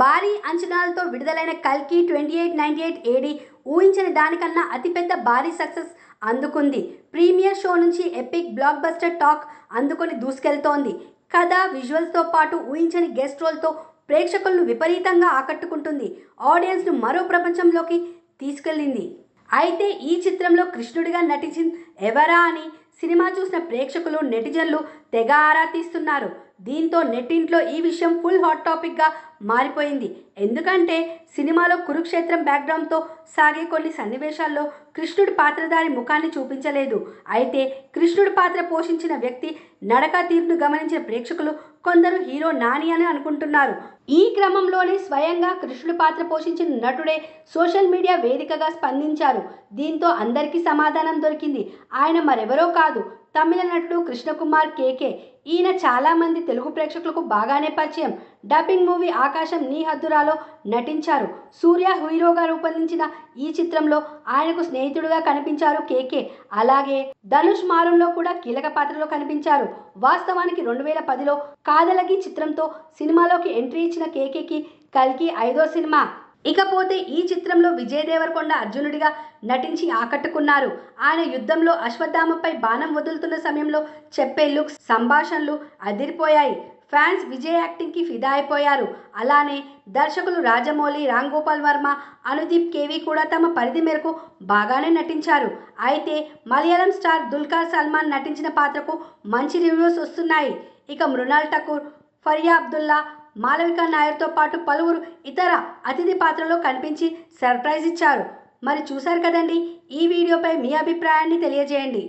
భారీ అంచనాలతో విడుదలైన కల్కి twenty eight ninety eight AD ఊహించని దానికన్నా అతిపెద్ద భారీ సక్సెస్ అందుకుంది. ప్రీమియర్ షో నుంచి ఎపిక్ బ్లాక్ బస్టర్ టాక్ అందుకొని దూసుకెళ్తోంది. కథ విజువల్స్తో పాటు ఊహించని గెస్ట్ రోల్తో ప్రేక్షకులను విపరీతంగా ఆకట్టుకుంటుంది. ఆడియన్స్ను మరో ప్రపంచంలోకి తీసుకెళ్ళింది. అయితే ఈ చిత్రంలో కృష్ణుడిగా నటించింది ఎవరా అని సినిమా చూసిన ప్రేక్షకులు నెటిజన్లు తెగ ఆరా తీస్తున్నారు. దీంతో నెట్టింట్లో ఈ విషయం ఫుల్ హాట్ టాపిక్గా మారిపోయింది. ఎందుకంటే సినిమాలో కురుక్షేత్రం బ్యాక్గ్రౌండ్తో సాగే కొన్ని సన్నివేశాల్లో కృష్ణుడి పాత్రధారి ముఖాన్ని చూపించలేదు. అయితే కృష్ణుడి పాత్ర పోషించిన వ్యక్తి నడక తీరును గమనించిన ప్రేక్షకులు కొందరు హీరో నాని అని అనుకుంటున్నారు. ఈ క్రమంలోనే స్వయంగా కృష్ణుడు పాత్ర పోషించిన నటుడే సోషల్ మీడియా వేదికగా స్పందించారు. దీంతో అందరికీ సమాధానం దొరికింది. ఆయన మరెవరో కాదు. తమిళ నటుడు కృష్ణకుమార్ కేకే. ఈయన చాలామంది తెలుగు ప్రేక్షకులకు బాగానే పరిచయం. డబ్బింగ్ మూవీ ఆకాశం నీ హద్దురాలో నటించారు. సూర్య హీరోగా రూపొందించిన ఈ చిత్రంలో ఆయనకు స్నేహితుడుగా కనిపించారు కేకే. అలాగే ధనుష్ మారుల్లో కూడా కీలక పాత్రలో కనిపించారు. వాస్తవానికి రెండు వేల పదిలో కాదలగి చిత్రంతో సినిమాలోకి ఎంట్రీ ఇచ్చిన కేకేకి కల్కి ఐదో సినిమా. ఇకపోతే ఈ చిత్రంలో విజయ్ దేవరకొండ అర్జునుడిగా నటించి ఆకట్టుకున్నారు. ఆయన యుద్ధంలో అశ్వత్థామపై బాణం వదులుతున్న సమయంలో చెప్పే లుక్స్ సంభాషణలు అదిరిపోయాయి. ఫ్యాన్స్ విజయ్ యాక్టింగ్కి ఫిదా అయిపోయారు అలానే దర్శకులు రాజమౌళి రామ్ గోపాల్ వర్మ అనుదీప్ కేవి కూడా తమ పరిధి మేరకు బాగానే నటించారు. అయితే మలయాళం స్టార్ దుల్కర్ సల్మాన్ నటించిన పాత్రకు మంచి రివ్యూస్ వస్తున్నాయి. ఇక మృణాల్ ఠాకూర్ ఫరియా అబ్దుల్లా మాలవిక నాయర్తో పాటు పలువురు ఇతర అతిథి పాత్రలో కనిపించి సర్ప్రైజ్ ఇచ్చారు. మరి చూశారు కదండి ఈ వీడియోపై మీ అభిప్రాయాన్ని తెలియజేయండి.